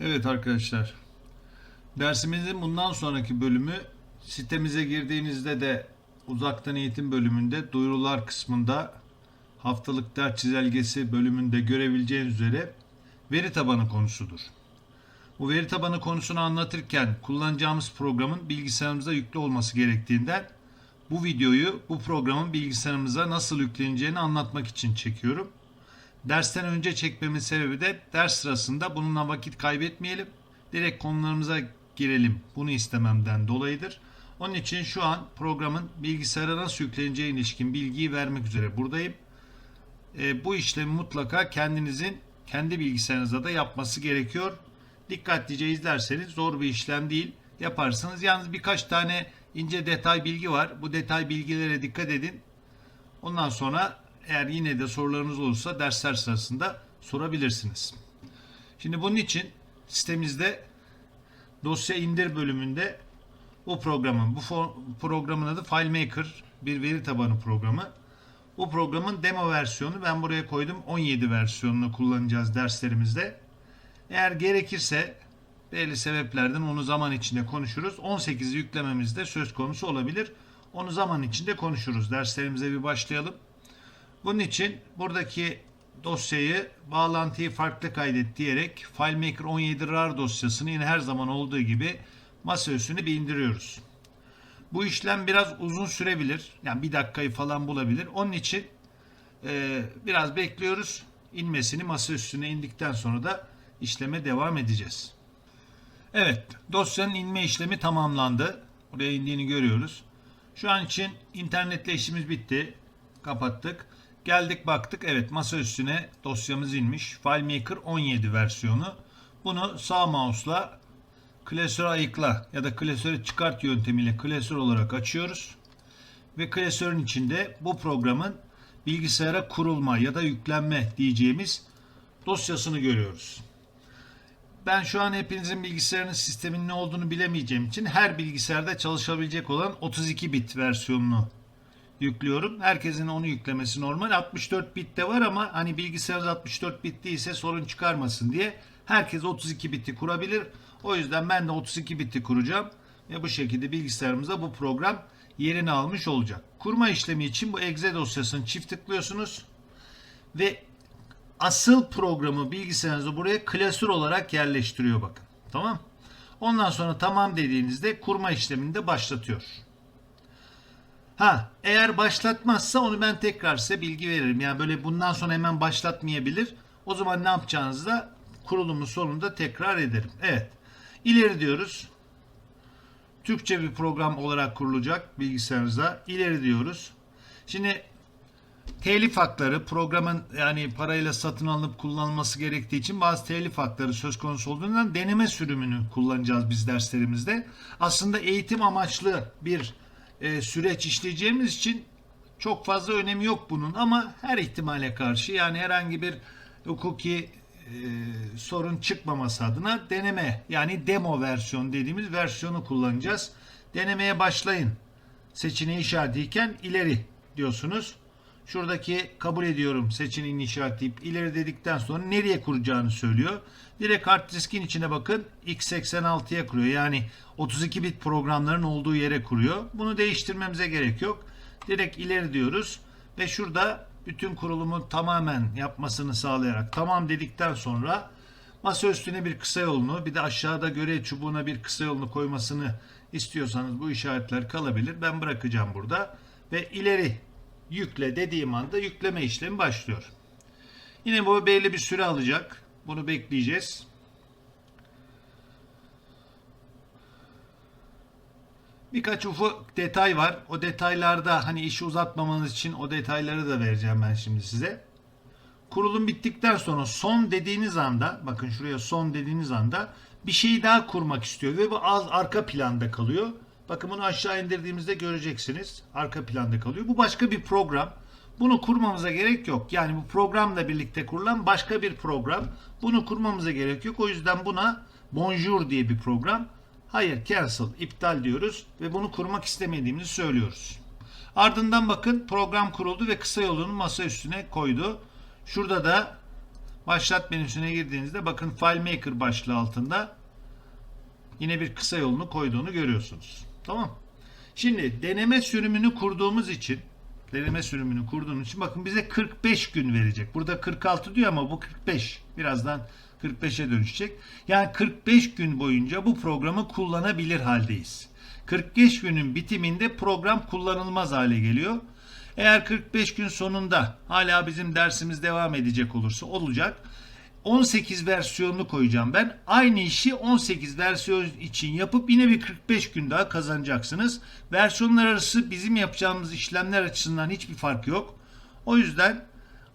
Evet arkadaşlar. Dersimizin bundan sonraki bölümü sitemize girdiğinizde de uzaktan eğitim bölümünde duyurular kısmında haftalık ders çizelgesi bölümünde görebileceğiniz üzere veri tabanı konusudur. Bu veri tabanı konusunu anlatırken kullanacağımız programın bilgisayarımıza yüklü olması gerektiğinden bu videoyu bu programın bilgisayarımıza nasıl yükleneceğini anlatmak için çekiyorum. Dersten önce çekmemin sebebi de ders sırasında bununla vakit kaybetmeyelim. Direkt konularımıza girelim. Bunu istememden dolayıdır. Onun için şu an programın bilgisayara nasıl yükleneceği ilişkin bilgiyi vermek üzere buradayım. E, bu işlemi mutlaka kendinizin kendi bilgisayarınızda da yapması gerekiyor. Dikkatlice izlerseniz zor bir işlem değil. Yaparsınız. Yalnız birkaç tane ince detay bilgi var. Bu detay bilgilere dikkat edin. Ondan sonra eğer yine de sorularınız olursa dersler sırasında sorabilirsiniz. Şimdi bunun için sitemizde dosya indir bölümünde bu programın bu programın adı FileMaker bir veri tabanı programı. Bu programın demo versiyonu ben buraya koydum 17 versiyonunu kullanacağız derslerimizde. Eğer gerekirse belli sebeplerden onu zaman içinde konuşuruz. 18'i yüklememiz de söz konusu olabilir. Onu zaman içinde konuşuruz. Derslerimize bir başlayalım. Bunun için buradaki dosyayı bağlantıyı farklı kaydet diyerek FileMaker 17 RAR dosyasını yine her zaman olduğu gibi masa üstüne bir indiriyoruz. Bu işlem biraz uzun sürebilir. Yani bir dakikayı falan bulabilir. Onun için e, biraz bekliyoruz. İnmesini masa üstüne indikten sonra da işleme devam edeceğiz. Evet, dosyanın inme işlemi tamamlandı. Buraya indiğini görüyoruz. Şu an için internetle işimiz bitti. Kapattık. Geldik baktık. Evet masa üstüne dosyamız inmiş. FileMaker 17 versiyonu. Bunu sağ mouse'la klasöre ayıkla ya da klasöre çıkart yöntemiyle klasör olarak açıyoruz. Ve klasörün içinde bu programın bilgisayara kurulma ya da yüklenme diyeceğimiz dosyasını görüyoruz. Ben şu an hepinizin bilgisayarının sisteminin ne olduğunu bilemeyeceğim için her bilgisayarda çalışabilecek olan 32 bit versiyonunu yüklüyorum. Herkesin onu yüklemesi normal. 64 bit de var ama hani bilgisayarınız 64 bit değilse sorun çıkarmasın diye herkes 32 biti kurabilir. O yüzden ben de 32 biti kuracağım ve bu şekilde bilgisayarımızda bu program yerini almış olacak. Kurma işlemi için bu exe dosyasını çift tıklıyorsunuz ve asıl programı bilgisayarınızı buraya klasör olarak yerleştiriyor bakın. Tamam? Ondan sonra tamam dediğinizde kurma işlemini de başlatıyor. Ha, eğer başlatmazsa onu ben tekrar size bilgi veririm. Yani böyle bundan sonra hemen başlatmayabilir. O zaman ne yapacağınızı da kurulumun sonunda tekrar ederim. Evet. İleri diyoruz. Türkçe bir program olarak kurulacak bilgisayarınıza. İleri diyoruz. Şimdi telif hakları programın yani parayla satın alınıp kullanılması gerektiği için bazı telif hakları söz konusu olduğundan deneme sürümünü kullanacağız biz derslerimizde. Aslında eğitim amaçlı bir e, süreç işleyeceğimiz için çok fazla önemi yok bunun ama her ihtimale karşı yani herhangi bir hukuki e, sorun çıkmaması adına deneme yani demo versiyon dediğimiz versiyonu kullanacağız. Denemeye başlayın seçeneği işaretiyken ileri diyorsunuz. Şuradaki kabul ediyorum seçeneğini işaretleyip ileri dedikten sonra nereye kuracağını söylüyor. Direkt hard diskin içine bakın x86'ya kuruyor. Yani 32 bit programların olduğu yere kuruyor. Bunu değiştirmemize gerek yok. Direkt ileri diyoruz ve şurada bütün kurulumu tamamen yapmasını sağlayarak tamam dedikten sonra masa üstüne bir kısa yolunu bir de aşağıda görev çubuğuna bir kısa yolunu koymasını istiyorsanız bu işaretler kalabilir. Ben bırakacağım burada ve ileri yükle dediğim anda yükleme işlemi başlıyor. Yine bu belli bir süre alacak. Bunu bekleyeceğiz. Birkaç ufak detay var. O detaylarda hani işi uzatmamanız için o detayları da vereceğim ben şimdi size. Kurulum bittikten sonra son dediğiniz anda bakın şuraya son dediğiniz anda bir şeyi daha kurmak istiyor ve bu az arka planda kalıyor. Bakın bunu aşağı indirdiğimizde göreceksiniz. Arka planda kalıyor. Bu başka bir program. Bunu kurmamıza gerek yok. Yani bu programla birlikte kurulan başka bir program. Bunu kurmamıza gerek yok. O yüzden buna Bonjour diye bir program. Hayır cancel, iptal diyoruz ve bunu kurmak istemediğimizi söylüyoruz. Ardından bakın program kuruldu ve kısa yolunu masa üstüne koydu. Şurada da Başlat menüsüne girdiğinizde bakın FileMaker başlığı altında yine bir kısa yolunu koyduğunu görüyorsunuz. Tamam. Şimdi deneme sürümünü kurduğumuz için deneme sürümünü kurduğumuz için bakın bize 45 gün verecek. Burada 46 diyor ama bu 45. Birazdan 45'e dönüşecek. Yani 45 gün boyunca bu programı kullanabilir haldeyiz. 45 günün bitiminde program kullanılmaz hale geliyor. Eğer 45 gün sonunda hala bizim dersimiz devam edecek olursa olacak. 18 versiyonunu koyacağım ben. Aynı işi 18 versiyon için yapıp yine bir 45 gün daha kazanacaksınız. Versiyonlar arası bizim yapacağımız işlemler açısından hiçbir fark yok. O yüzden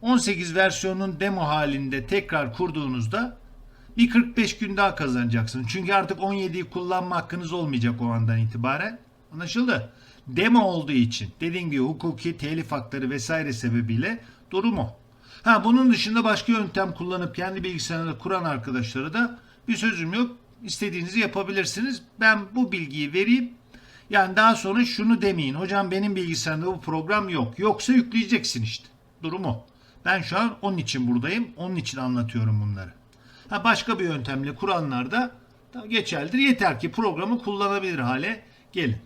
18 versiyonun demo halinde tekrar kurduğunuzda bir 45 gün daha kazanacaksınız. Çünkü artık 17'yi kullanma hakkınız olmayacak o andan itibaren. Anlaşıldı? Demo olduğu için dediğim gibi hukuki telif hakları vesaire sebebiyle durum o. Ha bunun dışında başka yöntem kullanıp kendi bilgisayarını kuran arkadaşlara da bir sözüm yok. İstediğinizi yapabilirsiniz. Ben bu bilgiyi vereyim. Yani daha sonra şunu demeyin. Hocam benim bilgisayarımda bu program yok. Yoksa yükleyeceksin işte. Durumu. Ben şu an onun için buradayım. Onun için anlatıyorum bunları. Ha başka bir yöntemle kuranlar da geçerlidir. Yeter ki programı kullanabilir hale gelin.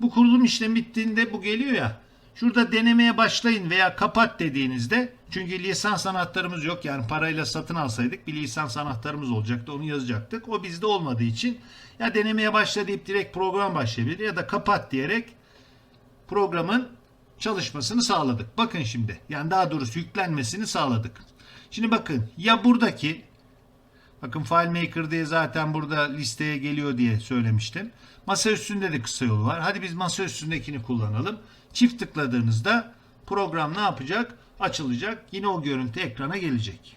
Bu kurulum işlemi bittiğinde bu geliyor ya. Şurada denemeye başlayın veya kapat dediğinizde çünkü lisans anahtarımız yok yani parayla satın alsaydık bir lisans anahtarımız olacaktı onu yazacaktık. O bizde olmadığı için ya denemeye başla deyip direkt program başlayabilir ya da kapat diyerek programın çalışmasını sağladık. Bakın şimdi yani daha doğrusu yüklenmesini sağladık. Şimdi bakın ya buradaki bakın FileMaker diye zaten burada listeye geliyor diye söylemiştim. Masa üstünde de kısa yolu var. Hadi biz masa üstündekini kullanalım. Çift tıkladığınızda program ne yapacak? Açılacak. Yine o görüntü ekrana gelecek.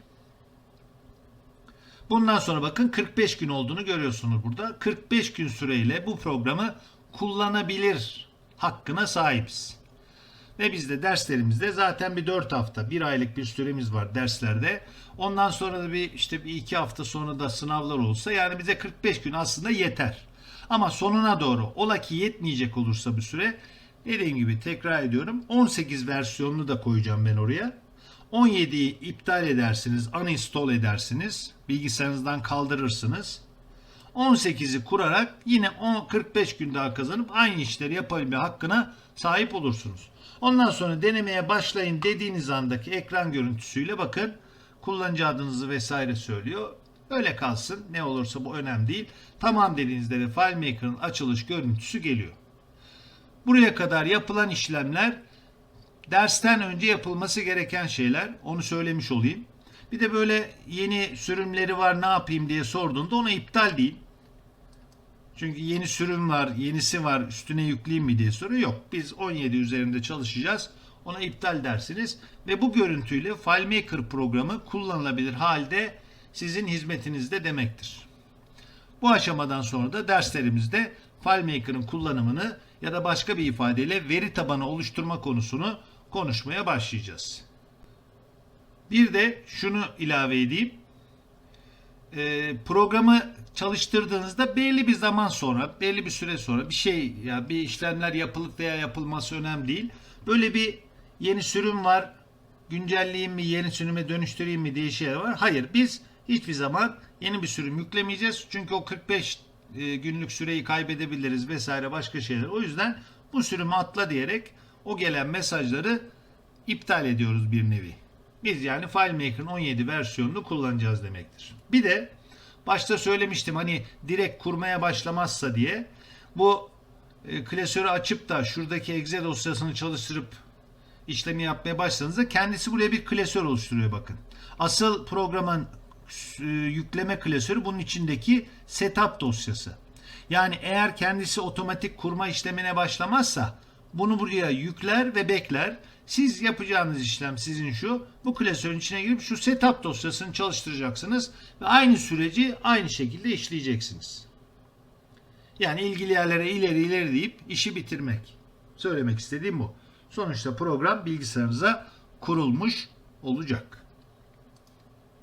Bundan sonra bakın 45 gün olduğunu görüyorsunuz burada. 45 gün süreyle bu programı kullanabilir hakkına sahibiz. Ve biz de derslerimizde zaten bir 4 hafta, 1 aylık bir süremiz var derslerde. Ondan sonra da bir işte bir 2 hafta sonra da sınavlar olsa yani bize 45 gün aslında yeter. Ama sonuna doğru ola ki yetmeyecek olursa bir süre dediğim gibi tekrar ediyorum 18 versiyonunu da koyacağım ben oraya. 17'yi iptal edersiniz, uninstall edersiniz, bilgisayarınızdan kaldırırsınız. 18'i kurarak yine 10, 45 gün daha kazanıp aynı işleri yapabilme hakkına sahip olursunuz. Ondan sonra denemeye başlayın dediğiniz andaki ekran görüntüsüyle bakın kullanıcı adınızı vesaire söylüyor. Öyle kalsın. Ne olursa bu önemli değil. Tamam dediğinizde de FileMaker'ın açılış görüntüsü geliyor. Buraya kadar yapılan işlemler dersten önce yapılması gereken şeyler. Onu söylemiş olayım. Bir de böyle yeni sürümleri var ne yapayım diye sorduğunda ona iptal değil. Çünkü yeni sürüm var, yenisi var, üstüne yükleyeyim mi diye soruyor. Yok, biz 17 üzerinde çalışacağız. Ona iptal dersiniz ve bu görüntüyle FileMaker programı kullanılabilir halde sizin hizmetinizde demektir. Bu aşamadan sonra da derslerimizde FileMaker'ın kullanımını ya da başka bir ifadeyle veri tabanı oluşturma konusunu konuşmaya başlayacağız. Bir de şunu ilave edeyim. Ee, programı çalıştırdığınızda belli bir zaman sonra, belli bir süre sonra bir şey ya yani bir işlemler yapılıp veya yapılması önemli değil. Böyle bir yeni sürüm var. Güncelleyeyim mi, yeni sürüme dönüştüreyim mi diye şeyler var. Hayır, biz hiçbir zaman yeni bir sürüm yüklemeyeceğiz. Çünkü o 45 e, günlük süreyi kaybedebiliriz vesaire başka şeyler. O yüzden bu sürümü atla diyerek o gelen mesajları iptal ediyoruz bir nevi. Biz yani FileMaker'ın 17 versiyonunu kullanacağız demektir. Bir de başta söylemiştim hani direkt kurmaya başlamazsa diye bu e, klasörü açıp da şuradaki exe dosyasını çalıştırıp işlemi yapmaya başladığınızda kendisi buraya bir klasör oluşturuyor bakın. Asıl programın e, yükleme klasörü bunun içindeki setup dosyası. Yani eğer kendisi otomatik kurma işlemine başlamazsa bunu buraya yükler ve bekler. Siz yapacağınız işlem sizin şu. Bu klasörün içine girip şu setup dosyasını çalıştıracaksınız ve aynı süreci aynı şekilde işleyeceksiniz. Yani ilgili yerlere ileri ileri deyip işi bitirmek. Söylemek istediğim bu. Sonuçta program bilgisayarınıza kurulmuş olacak.